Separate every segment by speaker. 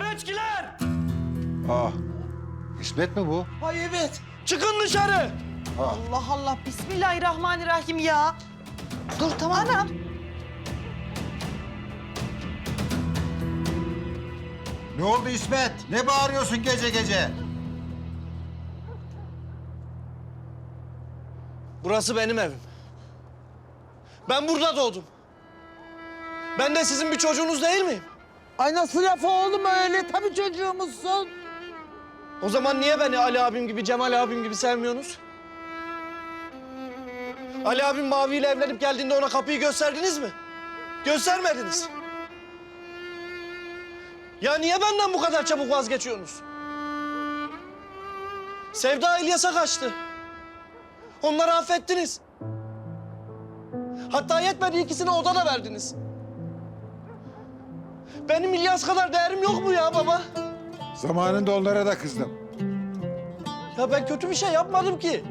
Speaker 1: Göreçkiler!
Speaker 2: Aa, İsmet mi bu?
Speaker 1: Ay evet. Çıkın dışarı.
Speaker 3: Allah Allah Bismillahirrahmanirrahim ya. Dur tamam. Anam.
Speaker 2: Ne oldu İsmet? Ne bağırıyorsun gece gece?
Speaker 1: Burası benim evim. Ben burada doğdum. Ben de sizin bir çocuğunuz değil miyim?
Speaker 4: Ay nasıl laf oğlum öyle? Tabii çocuğumuzsun.
Speaker 1: O zaman niye beni Ali abim gibi, Cemal abim gibi sevmiyorsunuz? Ali abim Mavi ile evlenip geldiğinde ona kapıyı gösterdiniz mi? Göstermediniz. Ya niye benden bu kadar çabuk vazgeçiyorsunuz? Sevda İlyas'a kaçtı. Onları affettiniz. Hatta yetmedi ikisine oda da verdiniz. Benim İlyas kadar değerim yok mu ya baba?
Speaker 2: Zamanında onlara da kızdım.
Speaker 1: Ya ben kötü bir şey yapmadım ki.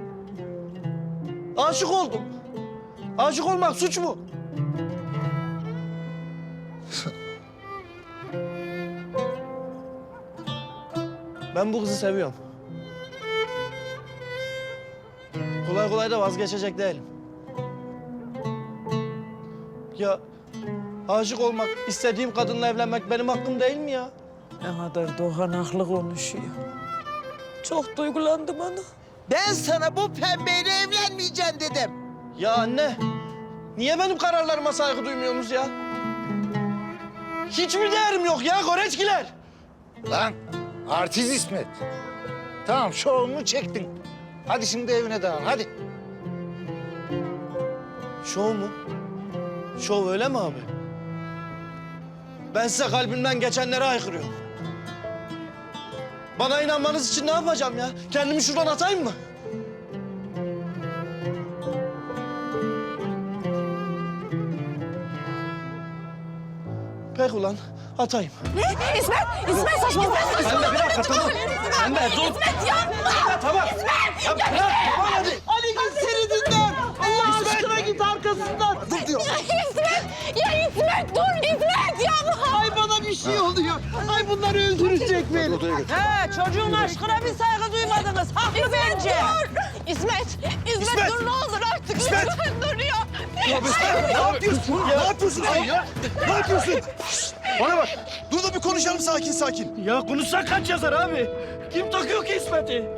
Speaker 1: Aşık oldum. Aşık olmak suç mu? Ben bu kızı seviyorum. Kolay kolay da vazgeçecek değilim. Ya aşık olmak, istediğim kadınla evlenmek benim hakkım değil mi ya?
Speaker 4: Ne kadar dohanaklı konuşuyor. Çok duygulandım ana. Ben sana bu pembeyle evlenmeyeceksin dedim.
Speaker 1: Ya anne, niye benim kararlarıma saygı duymuyorsunuz ya? Hiç mi değerim yok ya Koreçkiler?
Speaker 2: Lan artist İsmet. Tamam şovunu çektin. Hadi şimdi evine dağıl hadi.
Speaker 1: Şov mu? Şov öyle mi abi? Ben size kalbimden geçenleri haykırıyorum. Bana inanmanız için ne yapacağım ya? Kendimi şuradan atayım mı? Peki ulan, atayım.
Speaker 5: İsmet, İsmet saçmalama.
Speaker 1: Sen de bir dakika tamam. Sen de dur.
Speaker 5: İsmet yapma.
Speaker 1: Tamam. Ya bırak,
Speaker 4: Ay bunlar öldürecek beni. He çocuğun aşkına bir saygı duymadınız. Haklı bence.
Speaker 5: Dur. İsmet, İsmet,
Speaker 1: İsmet.
Speaker 5: dur ne olur artık.
Speaker 1: İsmet.
Speaker 5: Lütfen dur ya.
Speaker 1: Ne yapıyorsun? Ne yapıyorsun sen ya? Ne yapıyorsun? Bana bak.
Speaker 6: Dur da bir konuşalım sakin sakin.
Speaker 1: Ya konuşsak kaç yazar abi? Kim takıyor ki İsmet'i?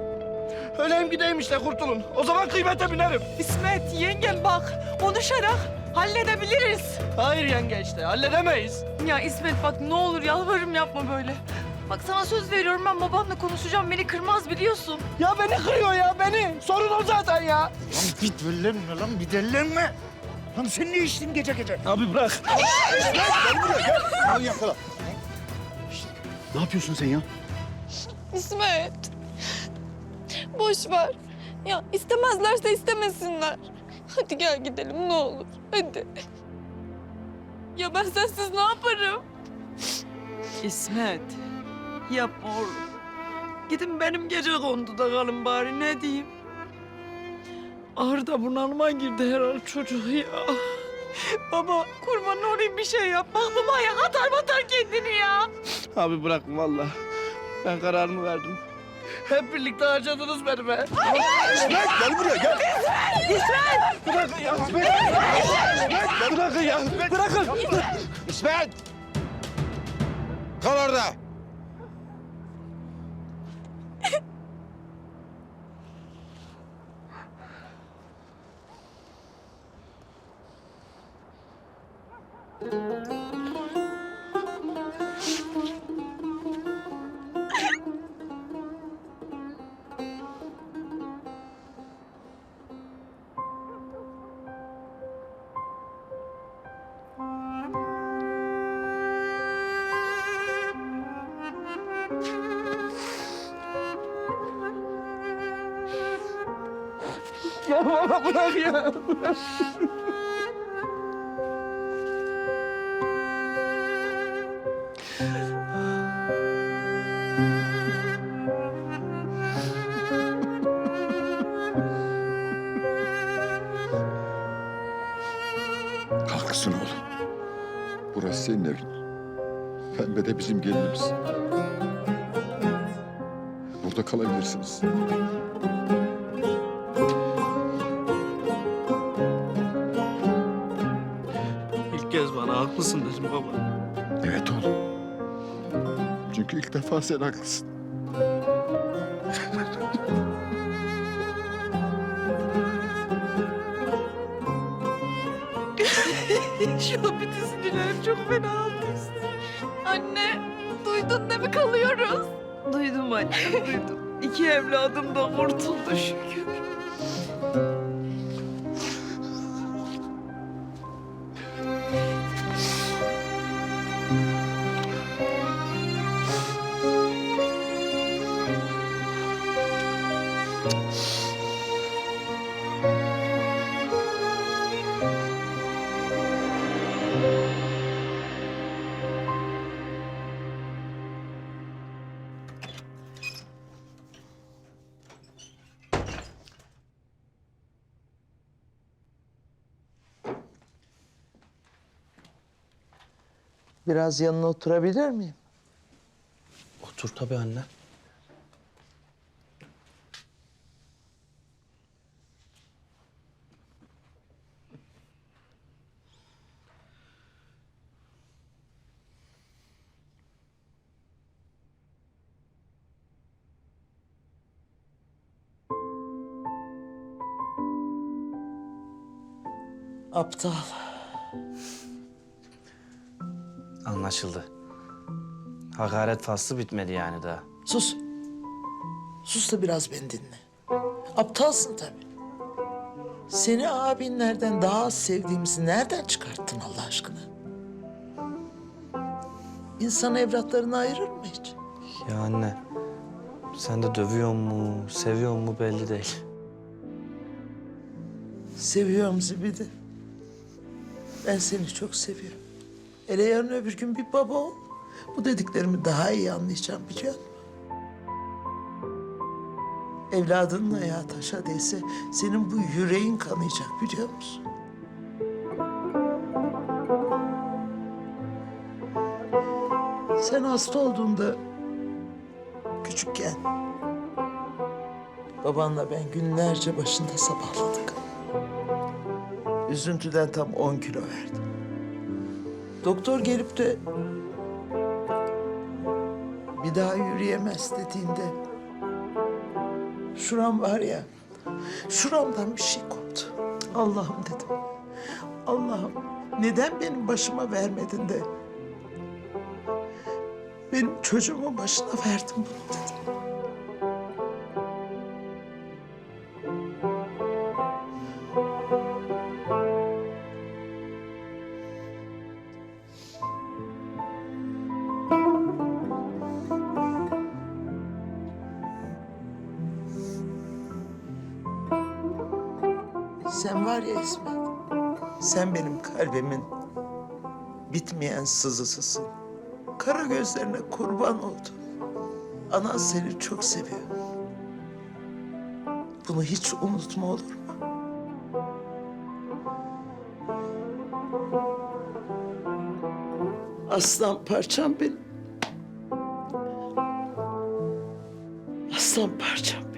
Speaker 1: Öleyim gideyim işte kurtulun. O zaman kıymete binerim.
Speaker 3: İsmet yengem bak konuşarak halledebiliriz.
Speaker 1: Hayır yenge işte halledemeyiz.
Speaker 3: Ya İsmet bak ne olur yalvarırım yapma böyle. Bak sana söz veriyorum ben babamla konuşacağım beni kırmaz biliyorsun.
Speaker 1: Ya beni kırıyor ya beni. Sorun o zaten ya.
Speaker 2: Lan bir dellenme lan bir dellenme. Lan sen ne içtin gece gece?
Speaker 1: Abi bırak.
Speaker 6: Al yakala. Ne yapıyorsun sen ya?
Speaker 5: İsmet. Boş ver. Ya istemezlerse istemesinler. Hadi gel gidelim ne olur. Hadi. Ya ben sensiz ne yaparım?
Speaker 4: İsmet yapma oğlum. Gidin benim gece konduda kalın bari ne diyeyim. Arda bunalıma girdi herhalde çocuk ya. Baba kurban olayım bir şey yap. Bak baba ya atar batar kendini ya.
Speaker 1: Abi bırakın valla. Ben kararımı verdim. Hep birlikte harcadınız beni be.
Speaker 6: İsmet gel buraya gel.
Speaker 1: Bırakın ya. Bırakın ya. Bırakın.
Speaker 2: İsmet! Kal orada.
Speaker 1: Ya baba bırak ya.
Speaker 7: Haklısın oğlum. Burası senin evin. Pembe de bizim gelinimiz.
Speaker 6: burada kalabilirsiniz.
Speaker 1: İlk kez bana haklısın dedim baba.
Speaker 6: Evet oğlum. Çünkü ilk defa sen haklısın.
Speaker 3: Şu an bütün sinirlerim çok fena oldu. Anne, duydun değil mi kalıyoruz? Duydum anne, duydum. İki evladım da kurtuldu şükür.
Speaker 4: Biraz yanına oturabilir miyim?
Speaker 1: Otur tabii anne.
Speaker 4: Aptal.
Speaker 1: Anlaşıldı. Hakaret faslı bitmedi yani daha.
Speaker 4: Sus. Sus da biraz beni dinle. Aptalsın tabii. Seni abinlerden daha az sevdiğimizi nereden çıkarttın Allah aşkına? İnsan evlatlarını ayırır mı hiç?
Speaker 1: Ya anne, sen de dövüyor mu, seviyor mu belli değil.
Speaker 4: Seviyorum Zibidi. Ben seni çok seviyorum. Hele yarın öbür gün bir baba ol. Bu dediklerimi daha iyi anlayacağım biliyor musun? Evladının ayağı taşa değse senin bu yüreğin kanayacak biliyor musun? Sen hasta olduğunda küçükken babanla ben günlerce başında sabahladık. Üzüntüden tam 10 kilo verdim. Doktor gelip de bir daha yürüyemez dediğinde şuram var ya şuramdan bir şey koptu. Allah'ım dedim. Allah'ım neden benim başıma vermedin de benim çocuğumun başına verdin bunu dedim. Sen var ya İsmet, sen benim kalbimin bitmeyen sızısısın. Kara gözlerine kurban oldum. Anan seni çok seviyor. Bunu hiç unutma olur mu? Aslan parçam benim. Aslan parçam.